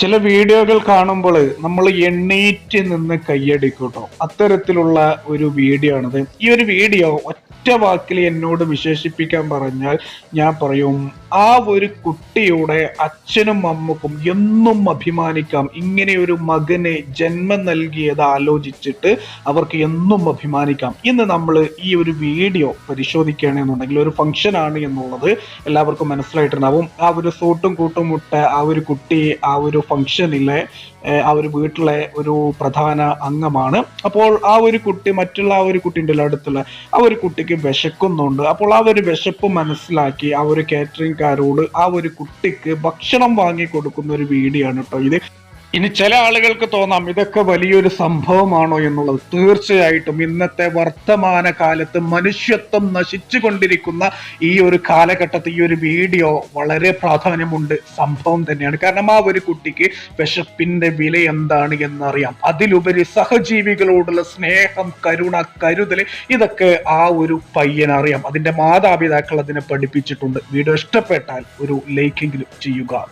ചില വീഡിയോകൾ കാണുമ്പോൾ നമ്മൾ എണ്ണീറ്റ് നിന്ന് കൈയടിക്കൂട്ടോ. അത്തരത്തിലുള്ള ഒരു വീഡിയോ ആണിത് ഈ ഒരു വീഡിയോ ഒറ്റ വാക്കിൽ എന്നോട് വിശേഷിപ്പിക്കാൻ പറഞ്ഞാൽ ഞാൻ പറയും ആ ഒരു കുട്ടിയുടെ അച്ഛനും അമ്മക്കും എന്നും അഭിമാനിക്കാം ഇങ്ങനെ ഒരു മകനെ ജന്മം നൽകിയത് ആലോചിച്ചിട്ട് അവർക്ക് എന്നും അഭിമാനിക്കാം ഇന്ന് നമ്മൾ ഈ ഒരു വീഡിയോ പരിശോധിക്കുകയാണെന്നുണ്ടെങ്കിൽ ഒരു ഫംഗ്ഷൻ ആണ് എന്നുള്ളത് എല്ലാവർക്കും മനസ്സിലായിട്ടുണ്ടാവും ആ ഒരു സൂട്ടും കൂട്ടും മുട്ട ആ ഒരു കുട്ടി ആ ഒരു ഫംഗ്ഷനിലെ ആ ഒരു വീട്ടിലെ ഒരു പ്രധാന അംഗമാണ് അപ്പോൾ ആ ഒരു കുട്ടി മറ്റുള്ള ആ ഒരു കുട്ടിന്റെ അടുത്തുള്ള ആ ഒരു കുട്ടിക്ക് വിശക്കുന്നുണ്ട് അപ്പോൾ ആ ഒരു വിശപ്പ് മനസ്സിലാക്കി ആ ഒരു കാറ്ററിംഗ്കാരോട് ആ ഒരു കുട്ടിക്ക് ഭക്ഷണം വാങ്ങി കൊടുക്കുന്ന ഒരു വീഡിയോ ആണ് കേട്ടോ ഇത്. ഇനി ചില ആളുകൾക്ക് തോന്നാം ഇതൊക്കെ വലിയൊരു സംഭവമാണോ എന്നുള്ളത്. തീർച്ചയായിട്ടും ഇന്നത്തെ വർത്തമാന കാലത്ത് മനുഷ്യത്വം നശിച്ചു കൊണ്ടിരിക്കുന്ന ഈ ഒരു കാലഘട്ടത്തിൽ ഈ ഒരു വീഡിയോ വളരെ പ്രാധാന്യമുണ്ട്. സംഭവം തന്നെയാണ്. കാരണം ആ ഒരു കുട്ടിക്ക് വിശപ്പിന്റെ വില എന്താണ് എന്നറിയാം. അതിലുപരി സഹജീവികളോടുള്ള സ്നേഹം കരുണ കരുതൽ ഇതൊക്കെ ആ ഒരു പയ്യൻ അറിയാം. അതിന്റെ മാതാപിതാക്കൾ അതിനെ പഠിപ്പിച്ചിട്ടുണ്ട്. വീഡിയോ ഇഷ്ടപ്പെട്ടാൽ ഒരു ലൈക്കെങ്കിലും ചെയ്യുക.